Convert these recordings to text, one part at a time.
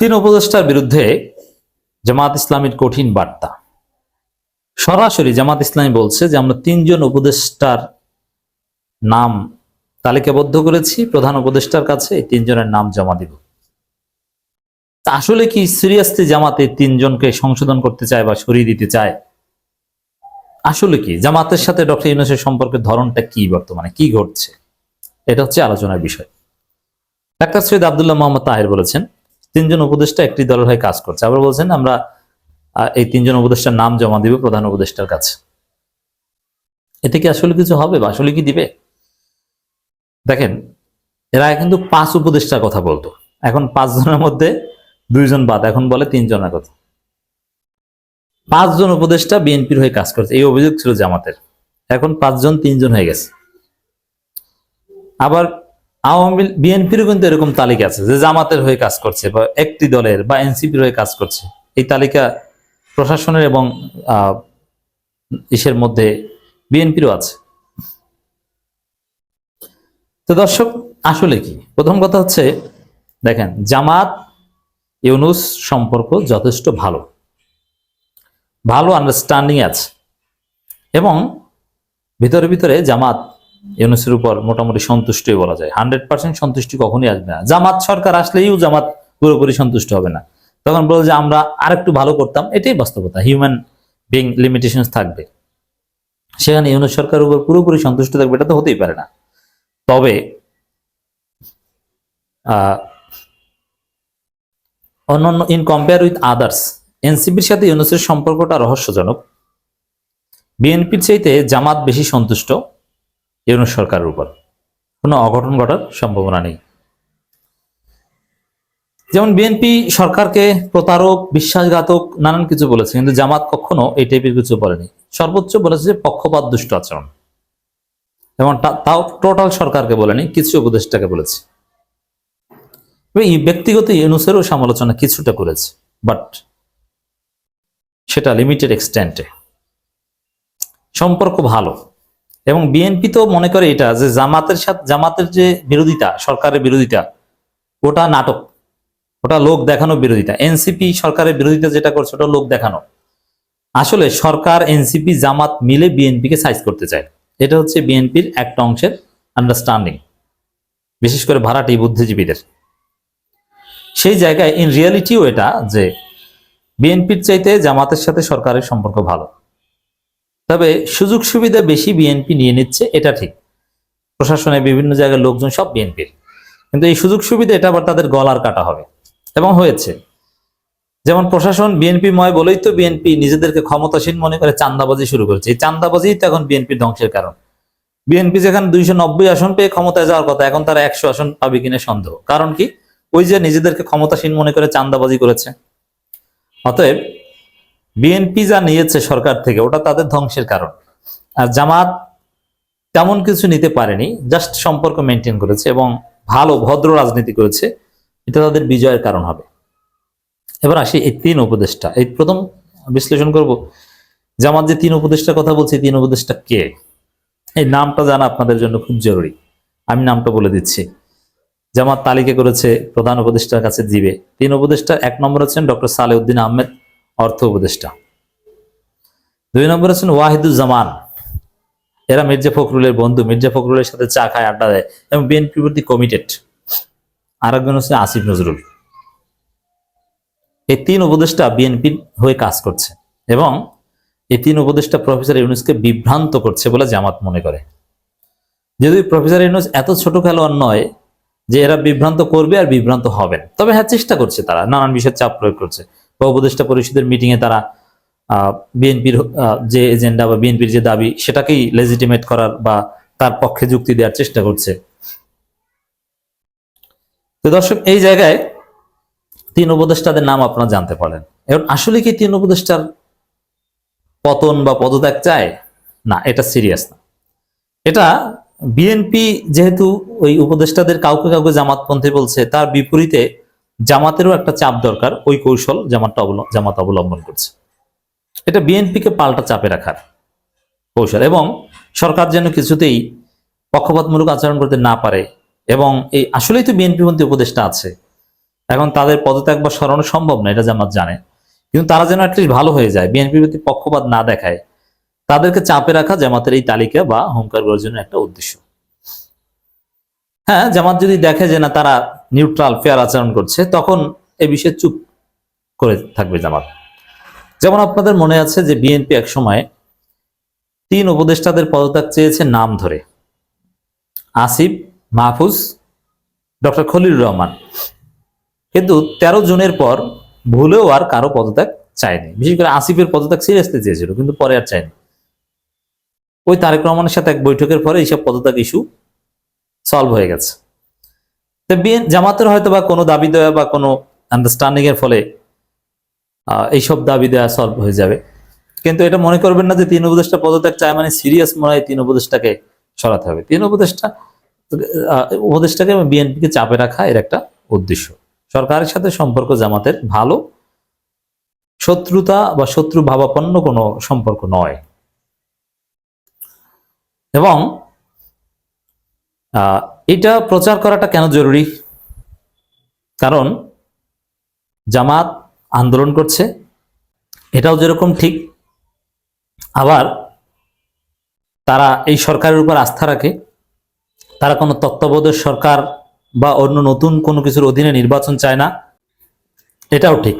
তিন উপদেষ্টার বিরুদ্ধে জামাত ইসলামীর কঠিন বার্তা। সরাসরি জামাত ইসলামী বলছে যে, আমরা তিনজন উপদেষ্টার নাম তালিকাবদ্ধ করেছি, প্রধান উপদেষ্টার কাছে তিনজনের নাম জমা দিব। আসলে কি সিরিয়াসলি জামাতে তিনজনকে সংশোধন করতে চায় বা সরিয়ে দিতে চায়? আসলে কি, জামাতের সাথে ডক্টর ইউনুসের সম্পর্কের ধরনটা কি বর্তমানে? কি ঘটছে? এটা হচ্ছে আলোচনার বিষয়। ডাক্তার সৈয়দ আবদুল্লাহ মোহাম্মদ তাহের বলেছেন তিনজন উপদেষ্টা একটি দলের হয়ে কাজ করছে। আবার বলছেন, আমরা এই তিনজন উপদেষ্টার নাম জমা দিব প্রধান উপদেষ্টার কাছে। এতে কি আসলে কিছু হবে? বা আসলে কি দিবে? দেখেন, এরা কিন্তু পাঁচ উপদেষ্টার কথা বলতো। এখন পাঁচজনের মধ্যে দুইজন বাদ, এখন বলে তিনজনের কথা। পাঁচজন উপদেষ্টা বিএনপির হয়ে কাজ করছে। এই অভিযোগ ছিল জামাতের। এখন পাঁচজন তিনজন হয়ে গেছে। আবার আওয়ামী বিএনপিরও কিন্তু এরকম তালিকা আছে যে জামাতের হয়ে কাজ করছে বা একটি দলের বা এনসিপির হয়ে কাজ করছে। এই তালিকা প্রশাসনের এবং ইসের মধ্যে বিএনপিরও আছে। তো দর্শক, আসলে কি? প্রথম কথা হচ্ছে, দেখেন, জামাত ইউনুস সম্পর্ক যথেষ্ট ভালো। ভালো আন্ডারস্ট্যান্ডিং আছে। এবং ভিতরে ভিতরে জামাত ইউনুসের উপর মোটামুটি সন্তুষ্টই বলা যায়। হান্ড্রেড পার্সেন্ট সন্তুষ্টি কখনই আসবে না। জামাত সরকার আসলেও জামাত পুরোপুরি সন্তুষ্ট হবে না। তখন বলব যে আমরা আরেকটু ভালো করতাম, এটাই বাস্তবতা। হিউম্যান বিং লিমিটেশন থাকবে। সেখানে ইউনুস সরকারের উপর পুরোপুরি সন্তুষ্ট থাকবে, এটা তো হতেই পারে না। তবে অন্যান্য ইন কম্পেয়ার উইথ আদার্স এনসিপির সাথে ইউনুসের সম্পর্কটা রহস্যজনক। বিএনপির চাইতে জামাত বেশি সন্তুষ্ট। ইউনুস সরকারের উপর। কোনো অঘটন ঘটার সম্ভাবনা নেই। যেমন বিএনপি সরকারকে প্রতারক, বিশ্বাসঘাতক, নানান কিছু বলেছে, কিন্তু জামাত কখনো এই টাইপের কিছু বলেনি। সর্বোচ্চ বলেছে যে পক্ষপাত দুষ্ট আচরণ। এবং তাও টোটাল সরকারকে বলেনি, কিছু উপদেষ্টাকে বলেছে। ব্যক্তিগত ইউনুসেরও সমালোচনা কিছুটা করেছে বাট সেটা লিমিটেড এক্সটেন্টে সম্পর্ক ভালো। এবং বিএনপি তো মনে করে এটা যে জামাতের সাথে জামাতের যে বিরোধিতা, সরকারের বিরোধিতা, ওটা নাটক। ওটা লোক দেখানো বিরোধিতা। এনসিপি সরকারের বিরোধিতা যেটা করছে, ওটা লোক দেখানো। আসলে সরকার এনসিপি জামাত মিলে বিএনপিকে সাইজ করতে চায়। এটা হচ্ছে বিএনপির একটা অংশের আন্ডারস্ট্যান্ডিং বিশেষ করে ভাড়াটি বুদ্ধিজীবীদের। সেই জায়গায় ইন রিয়ালিটিও এটা যে বিএনপির চাইতে জামাতের সাথে সরকারের সম্পর্ক ভালো। তবে সুযোগ সুবিধা বেশি বিএনপি নিয়ে নিচ্ছে, এটা ঠিক। প্রশাসনে বিভিন্ন জায়গায় লোকজন সব বিএনপির। কিন্তু এই সুযোগ সুবিধা, এটা আবার তাদের গলার কাটা হবে। এবং হয়েছে। যেমন প্রশাসন বিএনপি ময় বলেই তো বিএনপি নিজেদেরকে ক্ষমতাসীন মনে করে চান্দাবাজি শুরু করেছে। এই চান্দাবাজি তো এখন বিএনপির ধ্বংসের কারণ। বিএনপি যেখানে দুইশো নব্বই আসন পেয়ে ক্ষমতায় যাওয়ার কথা, এখন তারা একশো আসন পাবে কিনা সন্দেহ। কারণ কি? ওই যে নিজেদেরকে ক্ষমতাসীন মনে করে চান্দাবাজি করেছে। অতএব বিএনপি যা নিয়েছে সরকার থেকে, ওটা তাদের ধ্বংসের কারণ। আর জামাত তেমন কিছু নিতে পারেনি, জাস্ট সম্পর্ক মেনটেন করেছে এবং ভালো, ভদ্র রাজনীতি করেছে, এটা তাদের বিজয়ের কারণ হবে। এবার আসি এই তিন উপদেষ্টা। এই প্রথম বিশ্লেষণ করব, জামাত যে তিন উপদেষ্টার কথা বলছি, তিন উপদেষ্টা কে? এই নামটা জানা আপনাদের জন্য খুব জরুরি। আমি নামটা বলে দিচ্ছি। জামাত তালিকা করেছে প্রধান উপদেষ্টার কাছে দিবে তিন উপদেষ্টা এক নম্বর আছেন ডক্টর সালেউদ্দিন আহমেদ। অর্থ উপদেষ্টা। দুই নম্বর আছেন ওয়াহিদুজ্জামান এরা মির্জা ফখরুলের বন্ধু। মির্জা ফখরুলের সাথে চা খায়, আড্ডা দেয় এবং বিএনপির প্রতি কমিটেড আর একজন হচ্ছে আসিফ নজরুল। এই তিন উপদেষ্টা হয়ে কাজ করছে এবং এই তিন উপদেষ্টা প্রফেসর ইউনুসকে বিভ্রান্ত করছে বলে জামাত মনে করে। যদি প্রফেসর ইউনুস এত ছোট খেলোয়াড় নয় যে এরা বিভ্রান্ত করবে আর বিভ্রান্ত হবেন। তবে হ্যাঁ চেষ্টা করছে তারা, নানান বিষয়ে চাপ প্রয়োগ করছে। বা উপদেষ্টা পরিষদের মিটিং এ তারা বিএনপির যে এজেন্ডা বা বিএনপির যে দাবি সেটাকেই লেজিটিমেট করার বা তার পক্ষে যুক্তি দেওয়ার চেষ্টা করছে। তো দর্শক, এই জায়গায় তিন উপদেষ্টাদের নাম আপনারা জানতে পারেন এখন আসলে কি তিন উপদেষ্টার পতন বা পদত্যাগ চায়? না, এটা সিরিয়াস না। এটা বিএনপি যেহেতু ওই উপদেষ্টাদের কাউকে কাউকে জামাতপন্থী বলছে, তার বিপরীতে জামাতেরও একটা চাপ দরকার, ওই কৌশল জামাতটা জামাত অবলম্বন করছে। এটা বিএনপিকে পাল্টা চাপে রাখার কৌশল এবং সরকার যেন কিছুতেই পক্ষপাতমূলক আচরণ করতে না পারে এবং এই আসলেই তো বিএনপি পন্থী উপদেষ্টা আছে, এখন তাদের পদত্যাগ বা সরানো সম্ভব না, এটা জামাত জানে। কিন্তু তারা যেন অ্যাটলিস্ট ভালো হয়ে যায়, বিএনপির প্রতি পক্ষপাত না দেখায়, তাদেরকে চাপে রাখা জামাতের এই তালিকা বা হুঙ্কার জন্য একটা উদ্দেশ্য। হ্যাঁ জামাত যদি দেখে যে না তারা নিউট্রাল ফেয়ার আচরণ করছে, তখন এ বিষয়ে চুপ করে থাকবে জামাত। যেমন আপনাদের মনে আছে যে বিএনপি এক সময় তিন উপদেষ্টাদের পদত্যাগ চেয়েছে নাম ধরে। আসিফ, মাহফুজ, ডক্টর খলিলুর রহমান। কিন্তু তেরো জুনের পর ভুলেও আর কারও পদত্যাগ চায়নি। বিশেষ করে আসিফের পদত্যাগ সিরিয়াসলি চেয়েছিল, কিন্তু পরে আর চায়নি। ওই তারেক রহমানের সাথে এক বৈঠকের পরে এইসব পদত্যাগ ইস্যু সলভ হয়ে গেছে। জামাতের হয়তো বা কোনো দাবি দেওয়া বা কোনো আন্ডারস্ট্যান্ডিং এর ফলে এইসব দাবি দেওয়া সলভ হয়ে যাবে। কিন্তু এটা মনে করবেন না যে তিন উপদেষ্টা পদত্যাগ চায় মানে সিরিয়াস মনে হয় তিন উপদেষ্টাকে সরাতে হবে। তিন উপদেষ্টা উপদেষ্টাকে বিএনপিকে চাপে রাখা এর একটা উদ্দেশ্য। সরকারের সাথে সম্পর্ক জামাতের ভালো, শত্রুতা বা শত্রু ভাবাপন্ন কোনো সম্পর্ক নয়। এবং এটা প্রচার করাটা কেন জরুরি? কারণ জামাত আন্দোলন করছে, এটাও যেরকম ঠিক, আবার তারা এই সরকারের উপর আস্থা রাখে, তারা কোনো তত্ত্বাবধায়ক সরকার বা অন্য নতুন কোনো কিছুর অধীনে নির্বাচন চায় না, এটাও ঠিক।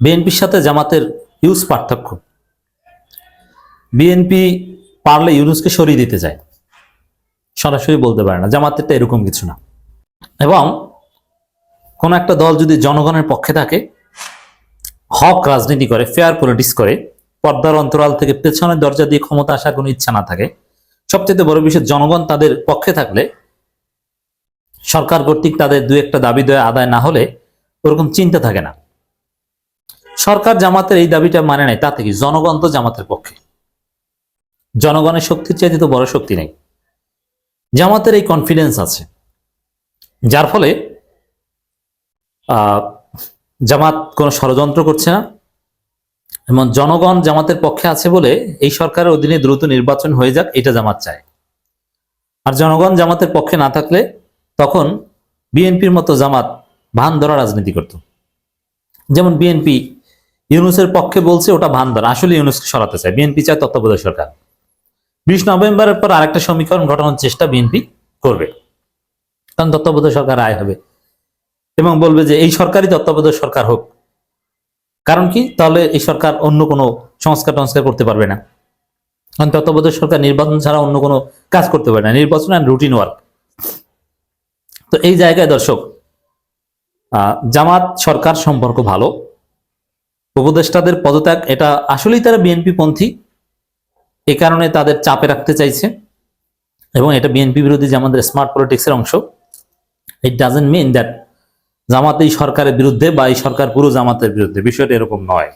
বিএনপির সাথে জামাতের হিউজ পার্থক্য। বিএনপি পারলে ইউনুসকে সরিয়ে দিতে চায়। সরাসরি বলতে পারে না। জামাতেরটা এরকম কিছু না। এবং কোন একটা দল যদি জনগণের পক্ষে থাকে, হক রাজনীতি করে ফেয়ার পলিটিক্স করে, পর্দার অন্তরাল থেকে পেছনের দরজা দিয়ে ক্ষমতা আসার কোনো ইচ্ছা না থাকে, সবচেয়ে বড় বিষয় জনগণ তাদের পক্ষে থাকলে, সরকার কর্তৃক তাদের দু একটা দাবি দেওয়া আদায় না হলে ওরকম চিন্তা থাকে না। সরকার জামাতের এই দাবিটা মানে নাই, তাতে কি? জনগণ তো জামাতের পক্ষে। জনগণের শক্তির চাইতে তো বড় শক্তি নেই। জামাতের এই কনফিডেন্স আছে। যার ফলে জামাত কোনো ষড়যন্ত্র করছে না, এবং জনগণ জামাতের পক্ষে আছে বলে এই সরকারের অধীনে দ্রুত নির্বাচন হয়ে যাক, এটা জামাত চায়। আর জনগণ জামাতের পক্ষে না থাকলে তখন বিএনপির মতো জামাত ভান ধরা রাজনীতি করত। যেমন বিএনপি ইউনুসের পক্ষে বলছে, ওটা ভান ধরা। আসলে ইউনুসকে সরাতে চায়। বিএনপি চায় তত্ত্বাবধায়ক সরকার। বিশ নভেম্বরের পর আরেকটা সমীকরণ ঘটানোর চেষ্টা বিএনপি করবে। কারণ তত্ত্বাবধায়ক সরকার আয় হবে। এবং বলবে যে এই সরকারই তত্ত্বাবধায়ক সরকার হোক। কারণ কি? তাহলে এই সরকার অন্য কোনো সংস্কার টংস্কার করতে পারবে না। কারণ তত্ত্বাবধায়ক সরকার নির্বাচন ছাড়া অন্য কোনো কাজ করতে পারে না। নির্বাচন অ্যান্ড রুটিন ওয়ার্ক তো এই জায়গায় দর্শক জামাত সরকার সম্পর্ক ভালো। উপদেষ্টাদের পদত্যাগ, এটা আসলেই তারা বিএনপি পন্থী। এ কারণে তাদের চাপে রাখতে চাইছে। এবং এটা বিএনপি বিরোধী যে আমাদের স্মার্ট পলিটিক্সের অংশ ইট ডাজেন্ট মিন দ্যাট জামাত এই সরকারের বিরুদ্ধে বা এই সরকার পুরো জামাতের বিরুদ্ধে। বিষয়টা এরকম নয়।